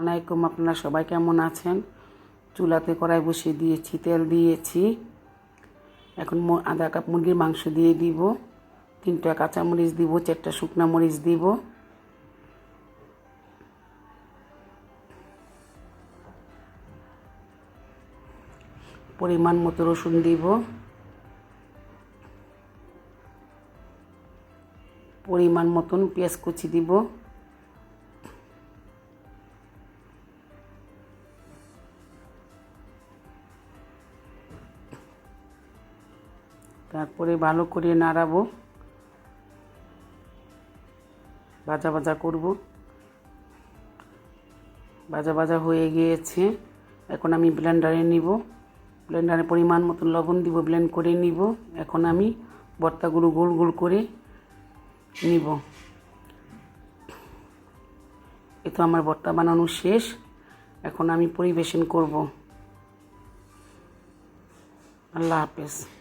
আসসালামাইকুম আপনারা সবাই কেমন আছেন? চুলাতে কড়াই বসিয়ে দিয়েছি, তেল দিয়েছি। এখন আধা কাপ মুরগির মাংস দিয়ে দিব, তিনটা কাঁচামরিচ দিব, চারটা শুকনো মরিচ দিব। পরিমাণ মতো রসুন দিব। পরিমাণ মতন পেঁয়াজ কুচি দিব। তারপরে ভালো করে নাড়াবো। ভাজা ভাজা করব। ভাজা ভাজা হয়ে গিয়েছে। এখন আমি ব্লেন্ডারে নিব। ব্লেন্ডারে পরিমাণ মতো লবণ দিব, ব্লেন্ড করে নিব। এখন আমি ভর্তাগুলো গোল গোল করে নিব। এ তো আমার ভর্তা বানানো শেষ। এখন আমি পরিবেশন করব। আল্লাহ হাফেজ।